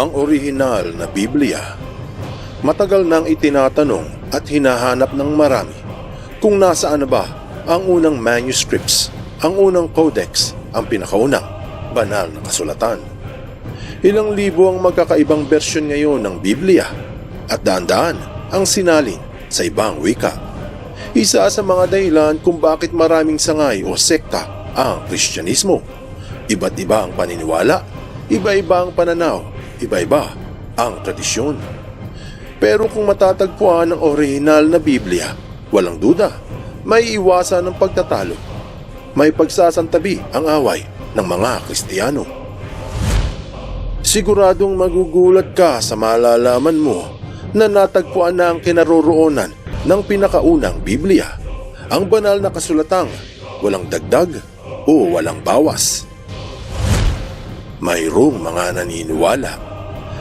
Ang orihinal na Biblia. Matagal nang itinatanong at hinahanap ng marami kung nasaan na ba ang unang manuscripts, ang unang codex, ang pinakaunang banal na kasulatan. Ilang libo ang magkakaibang bersyon ngayon ng Biblia at daan-daan ang sinalin sa ibang wika. Isa sa mga dahilan kung bakit maraming sangay o sekta ang Kristyanismo. Iba't iba ang paniniwala, iba-iba ang pananaw, iba-iba ang tradisyon. Pero kung matatagpuan ang orihinal na Biblia, walang duda, may iwasan ng pagtatalo. May pagsasantabi ang away ng mga Kristiyano. Siguradong magugulat ka sa malalaman mo na natagpuan na ang kinaroroonan ng pinakaunang Biblia, ang banal na kasulatang walang dagdag o walang bawas. Mayroong mga naniniwala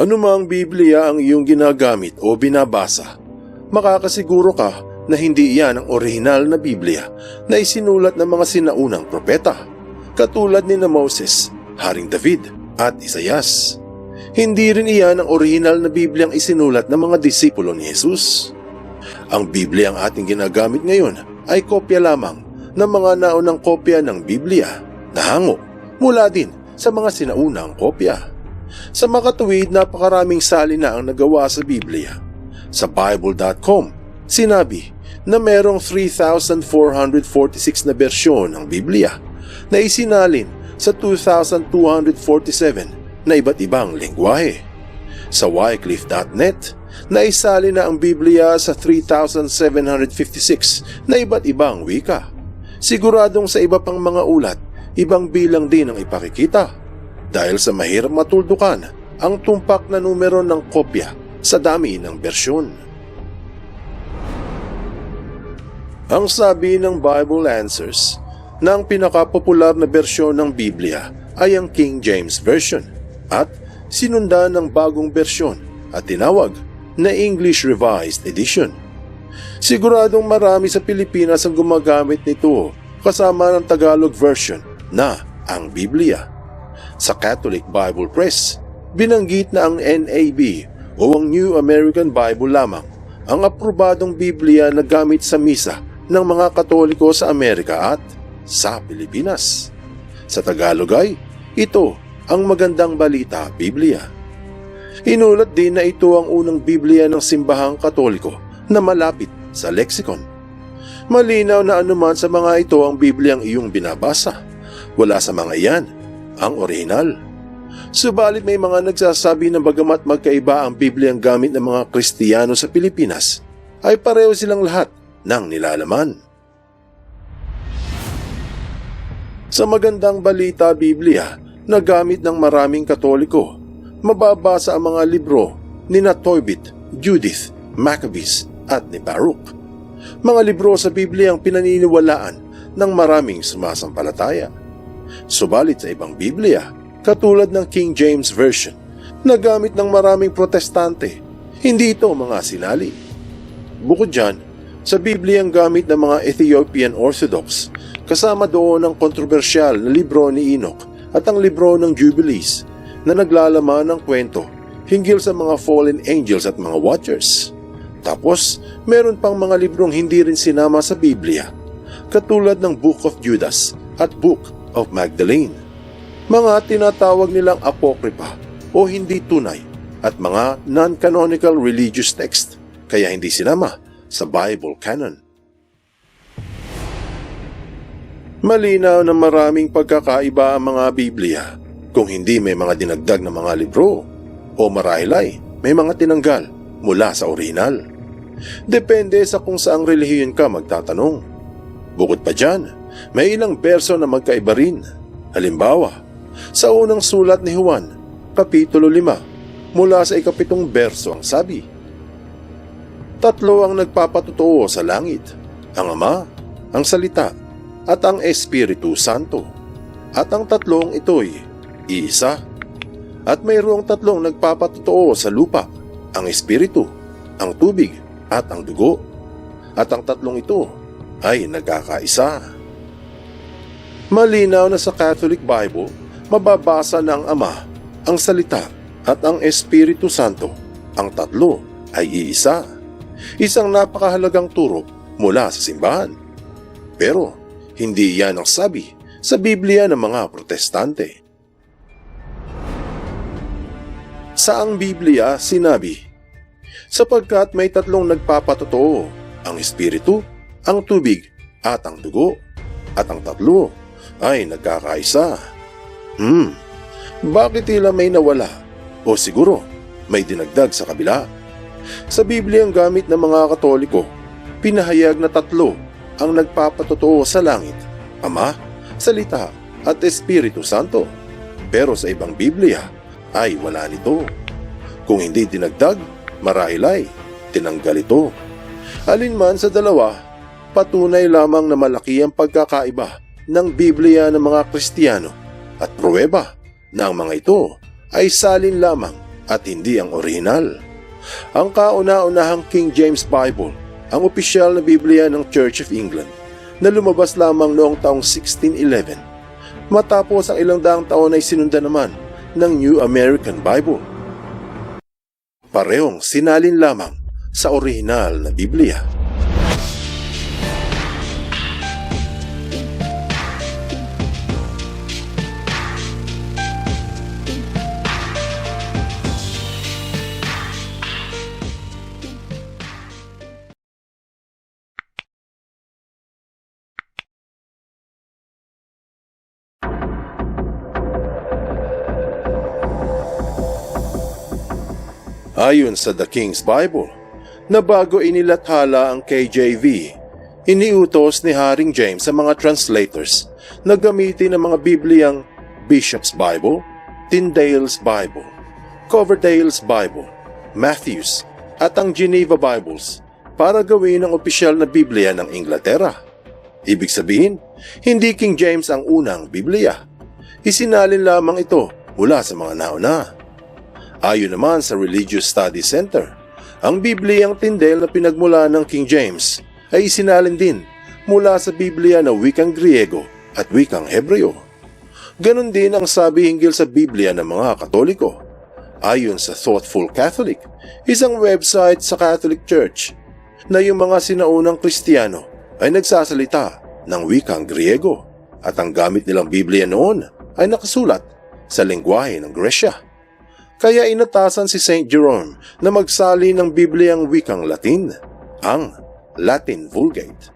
Ano mang Biblia ang iyong ginagamit o binabasa, makakasiguro ka na hindi iyan ang orihinal na Biblia na isinulat ng mga sinaunang propeta, katulad ni na Moses, Haring David at Isayas. Hindi rin iyan ang orihinal na Biblia ang isinulat ng mga disipulo ni Jesus. Ang Biblia ang ating ginagamit ngayon ay kopya lamang ng mga naunang kopya ng Biblia na hango mula din sa mga sinaunang kopya. Sa makatuwid, napakaraming salina ang nagawa sa Biblia. Sa Bible.com, sinabi na merong 3,446 na bersyon ng Biblia na isinalin sa 2,247 na iba't ibang lengguwahe. Sa Wycliffe.net, naisali na ang Biblia sa 3,756 na iba't ibang wika. Siguradong sa iba pang mga ulat, ibang bilang din ang ipakikita dahil sa mahirap matuldukan ang tumpak na numero ng kopya sa dami ng bersyon. Ang sabi ng Bible Answers na ang pinakapopular na bersyon ng Biblia ay ang King James Version at sinundan ng bagong bersyon at tinawag na English Revised Edition. Siguradong marami sa Pilipinas ang gumagamit nito kasama ng Tagalog version na ang Biblia. Sa Catholic Bible Press, binanggit na ang NAB o ang New American Bible lamang ang aprobadong Biblia na gamit sa misa ng mga Katoliko sa Amerika at sa Pilipinas. Sa Tagalog ay, ito ang magandang balita Biblia. Inulat din na ito ang unang Biblia ng simbahang Katoliko na malapit sa lexicon. Malinaw na anuman sa mga ito ang Bibliang iyong binabasa. Wala sa mga iyan ang orihinal. Subalit may mga nagsasabi na bagamat magkaiba ang Biblia ang gamit ng mga Kristiyano sa Pilipinas, ay pareho silang lahat ng nilalaman. Sa magandang balita Biblia na gamit ng maraming Katoliko, mababasa ang mga libro ni na Toybit, Judith, Maccabees at ni Baruch. Mga libro sa Biblia ang pinaniniwalaan ng maraming sumasampalataya. Subalit sa ibang Biblia, katulad ng King James Version, na gamit ng maraming protestante, hindi ito mga sinali. Bukod dyan, sa Biblia ang gamit ng mga Ethiopian Orthodox, kasama doon ang kontrobersyal na libro ni Enoch at ang libro ng Jubilees na naglalaman ng kwento hinggil sa mga fallen angels at mga watchers. Tapos, meron pang mga librong hindi rin sinama sa Biblia, katulad ng Book of Judas at Book of Magdalene. Mga tinatawag nilang apokripa o hindi tunay at mga non-canonical religious text, kaya hindi sinama sa Bible canon. Malinaw na maraming pagkakaiba ang mga Biblia kung hindi may mga dinagdag na mga libro o marahil ay may mga tinanggal mula sa orihinal. Depende sa kung saang relihiyon ka magtatanong. Bukod pa dyan, may ilang berso na magkaiba rin. Halimbawa, Sa unang sulat ni Juan, Kapitulo 5, mula sa ikapitong berso ang sabi, Tatlo ang nagpapatotoo sa langit, ang Ama, ang Salita, at ang Espiritu Santo. At ang tatlong ito'y iisa. At mayroong tatlong nagpapatotoo sa lupa, ang Espiritu, ang tubig, at ang dugo. At ang tatlong ito ay nagkakaisa. Malinaw na sa Catholic Bible, mababasa ng Ama, ang Salita, at ang Espiritu Santo. Ang tatlo ay iisa. Isang napakahalagang turo mula sa simbahan. Pero hindi yan ang sabi sa Biblia ng mga protestante. Sa ang Biblia sinabi, sapagkat may tatlong nagpapatotoo, ang Espiritu, ang tubig, at ang dugo, at ang tatlo ay nagkakaisa. Hmm, bakit tila may nawala? O siguro, may dinagdag sa kabila? Sa Biblia ang gamit ng mga Katoliko, pinahayag na tatlo ang nagpapatotoo sa langit, Ama, Salita at Espiritu Santo. Pero sa ibang Biblia ay wala nito. Kung hindi dinagdag, marahil ay tinanggal ito. Alinman sa dalawa, patunay lamang na malaki ang pagkakaiba ng Biblia ng mga Kristiyano at pruweba na ang mga ito ay salin lamang at hindi ang orihinal. Ang kauna-unahang King James Bible, ang opisyal na Biblia ng Church of England, na lumabas lamang noong taong 1611. Matapos ang ilang daang taon ay sinundan naman ng New American Bible. Parehong sinalin lamang sa orihinal na Biblia. Ayon sa The King's Bible, na bago inilathala ang KJV, iniutos ni Haring James sa mga translators na gamitin ang mga Bibliang Bishop's Bible, Tyndale's Bible, Coverdale's Bible, Matthews, at ang Geneva Bibles para gawin ang opisyal na Biblia ng Inglaterra. Ibig sabihin, hindi King James ang unang Biblia. Isinalin lamang ito mula sa mga nauna. Ayon naman sa Religious Study Center, ang Bibliyang tindel na pinagmula ng King James ay isinalin din mula sa Biblia na wikang Griego at wikang Hebreo. Ganon din ang sabi hinggil sa Biblia ng mga Katoliko. Ayon sa Thoughtful Catholic, isang website sa Catholic Church, na yung mga sinaunang Kristiyano ay nagsasalita ng wikang Griego at ang gamit nilang Biblia noon ay nakasulat sa lengguwahe ng Gresya. Kaya inatasan si St. Jerome na magsali ng Bibliang wikang Latin, ang Latin Vulgate.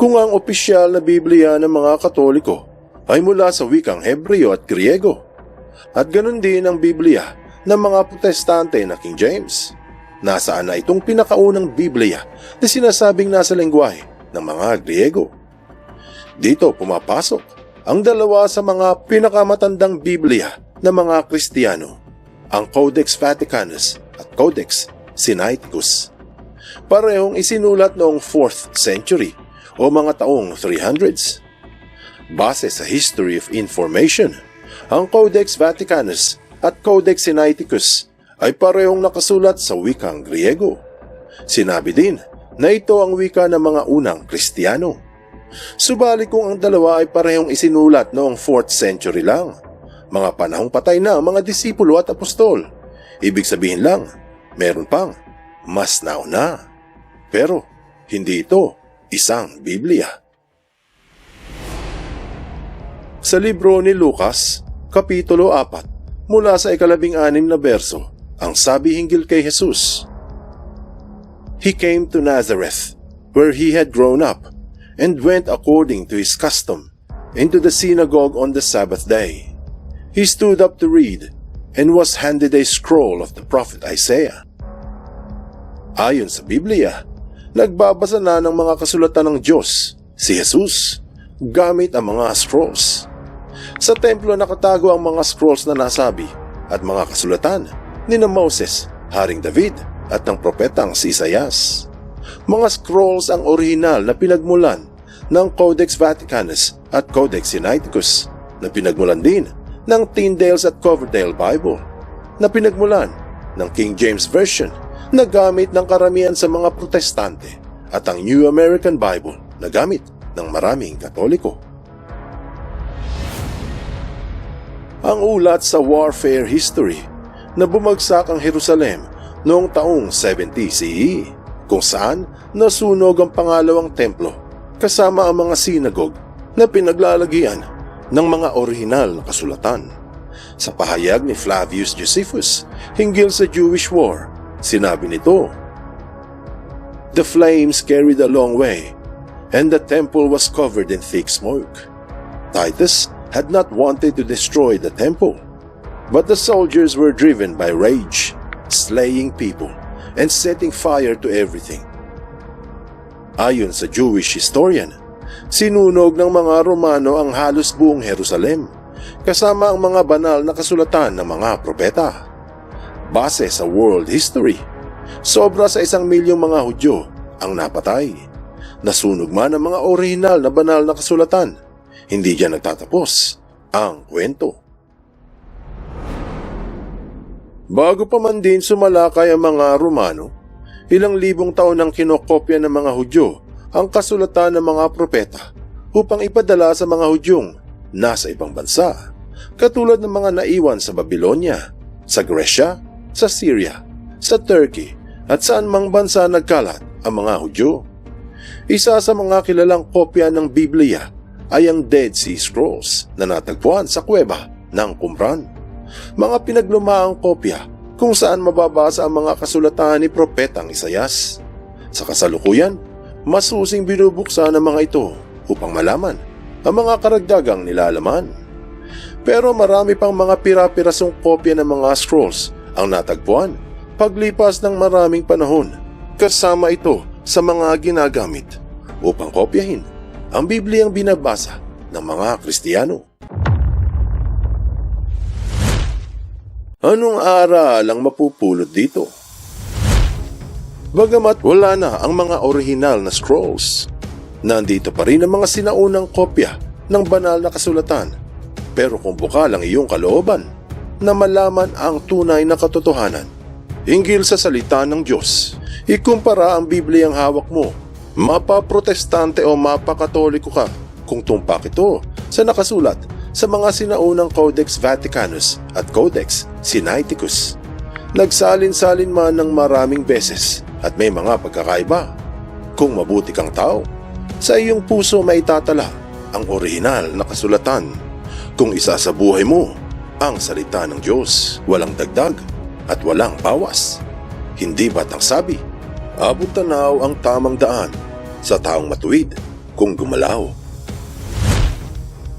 Kung ang opisyal na Biblia ng mga Katoliko ay mula sa wikang Hebreo at Griego, at ganun din ang Biblia ng mga Protestante na King James, nasaan na itong pinakaunang Biblia na sinasabing nasa lengguwahe ng mga Griego. Dito pumapasok ang dalawa sa mga pinakamatandang Biblia ng mga Kristiyano, ang Codex Vaticanus at Codex Sinaiticus. Parehong isinulat noong 4th century o mga taong 300s. Base sa History of Information, ang Codex Vaticanus at Codex Sinaiticus ay parehong nakasulat sa wikang Griego. Sinabi din na ito ang wika ng mga unang Kristiyano. Subalit kung ang dalawa ay parehong isinulat noong 4th century lang, mga panahong patay na ang mga disipulo at apostol. Ibig sabihin lang, meron pang mas nauna. Pero hindi ito isang Biblia. Sa libro ni Lucas, Kapitulo 4, mula sa ikalabing anim na berso, ang sabi hinggil kay Jesus. He came to Nazareth, where he had grown up, and went according to his custom into the synagogue on the Sabbath day. He stood up to read, and was handed a scroll of the prophet Isaiah. Ayon sa Biblia, nagbabasa na ng mga kasulatan ng Diyos, si Jesus, gamit ang mga scrolls. Sa templo nakatago ang mga scrolls na nasabi at mga kasulatan ni na Moses, Haring David at ng propetang si Isaias. Mga scrolls ang orihinal na pinagmulan ng Codex Vaticanus at Codex Sinaiticus na pinagmulan din ng Tyndale's at Coverdale Bible na pinagmulan ng King James Version na gamit ng karamihan sa mga protestante at ang New American Bible na gamit ng maraming katoliko. Ang ulat sa warfare history na bumagsak ang Jerusalem noong taong 70 CE kung saan nasunog ang pangalawang templo kasama ang mga sinagog na pinaglalagyan ng mga orihinal na kasulatan. Sa pahayag ni Flavius Josephus hinggil sa Jewish War, sinabi nito, The flames carried a long way, and the temple was covered in thick smoke. Titus had not wanted to destroy the temple, but the soldiers were driven by rage, slaying people, and setting fire to everything. Ayon sa Jewish historian, sinunog ng mga Romano ang halos buong Jerusalem, kasama ang mga banal na kasulatan ng mga propeta. Base sa world history, sobra sa isang milyong mga Hudyo ang napatay. Nasunog man ang mga orihinal na banal na kasulatan. Hindi diyan nagtatapos ang kwento. Bago pa man din sumalakay ang mga Romano, ilang libong taon nang kinokopya ng mga Hudyo ang kasulatan ng mga propeta upang ipadala sa mga Hudyong nasa ibang bansa, katulad ng mga naiwan sa Babylonia, sa Gresya, sa Syria, sa Turkey at saan mang bansa nagkalat ang mga Hudyo. Isa sa mga kilalang kopya ng Biblia ay ang Dead Sea Scrolls na natagpuan sa kuweba ng Qumran. Mga pinaglumaang kopya kung saan mababasa ang mga kasulatan ni Propetang Isayas. Sa kasalukuyan, masusing binubuksan ang mga ito upang malaman ang mga karagdagang nilalaman. Pero marami pang mga pira-pirasong kopya ng mga scrolls ang natagpuan paglipas ng maraming panahon. Kasama ito sa mga ginagamit upang kopyahin ang Bibliyang binabasa ng mga Kristiyano. Anong aral ang mapupulot dito? Bagamat wala na ang mga orihinal na scrolls, nandito pa rin ang mga sinaunang kopya ng banal na kasulatan. Pero kung bukal ang iyong kalooban na malaman ang tunay na katotohanan, hinggil sa salita ng Diyos, ikumpara ang Bibliyang hawak mo, mapa-protestante o mapa-katoliko ka kung tumpak ito sa nakasulat sa mga sinaunang Codex Vaticanus at Codex Sinaiticus. Nagsalin-salin man ng maraming beses at may mga pagkakaiba. Kung mabuti kang tao, sa iyong puso may tatala ang orihinal na kasulatan. Kung isa sa buhay mo, ang salita ng Diyos, walang dagdag at walang bawas. Hindi ba't ang sabi, abot tanaw ang tamang daan sa taong matuwid kung gumalaw.